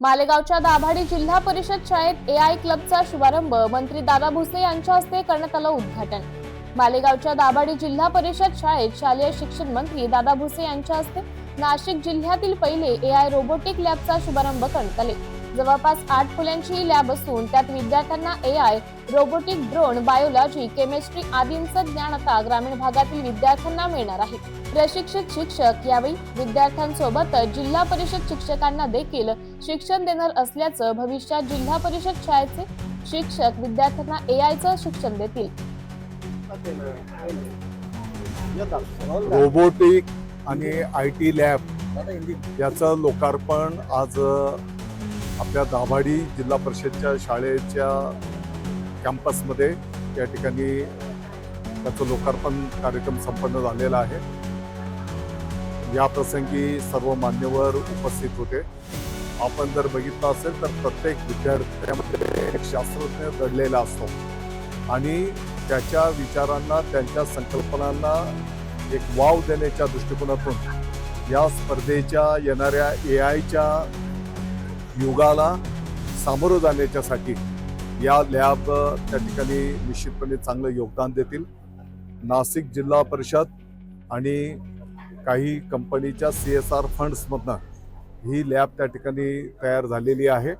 मालेगावच्या दाभाडी जिल्हा परिषद शाळेत ए आय क्लबचा शुभारंभ मंत्री दादा भुसे यांच्या हस्ते करण्यात आलं उद्घाटन. मालेगावच्या दाभाडी जिल्हा परिषद शाळेत शालेय शिक्षण मंत्री दादा भुसे यांच्या हस्ते नाशिक जिल्ह्यातील पहिले ए आय रोबोटिक लॅबचा शुभारंभ करण्यात आले. जवळपास आठ फुल्यांची लॅब असून त्यात विद्यार्थ्यांना A I robotic drone biology chemistry आदींचं ज्ञान आता ग्रामीण भागातील विद्यार्थ्यांना मिळणार आहे. प्रशिक्षित शिक्षक यावेळी विद्यार्थ्यांसोबतच जिल्हा परिषद शिक्षकांना देखील शिक्षण देणार असल्याचं भविष्यात जिल्हा परिषद शाळेचे शिक्षक विद्यार्थ्यांना ए आयचं शिक्षण देतील. रोबोटिक आणि आय टी लॅब याचं लोकार्पण आज आपल्या दाभाडी जिल्हा परिषदच्या शाळेच्या कॅम्पसमध्ये या ठिकाणी त्याचं लोकार्पण कार्यक्रम संपन्न झालेला आहे. या प्रसंगी सर्व मान्यवर उपस्थित होते. आपण जर बघितलं असेल तर प्रत्येक विद्यार्थ्यामध्ये एक शास्त्रज्ञ दडलेला असतो. आणि त्याच्या विचारांना त्यांच्या संकल्पनांना एक वाव देण्याच्या दृष्टिकोनातून या स्पर्धेच्या येणाऱ्या ए आयच्या युगाला सामोरं जाण्याच्यासाठी या लॅब त्या ठिकाणी निश्चितपणे चांगलं योगदान देतील. नाशिक जिल्हा परिषद आणि काही कंपनीच्या सी एस आर फंड्समधनं ही लॅब त्या ठिकाणी तयार झालेली आहे.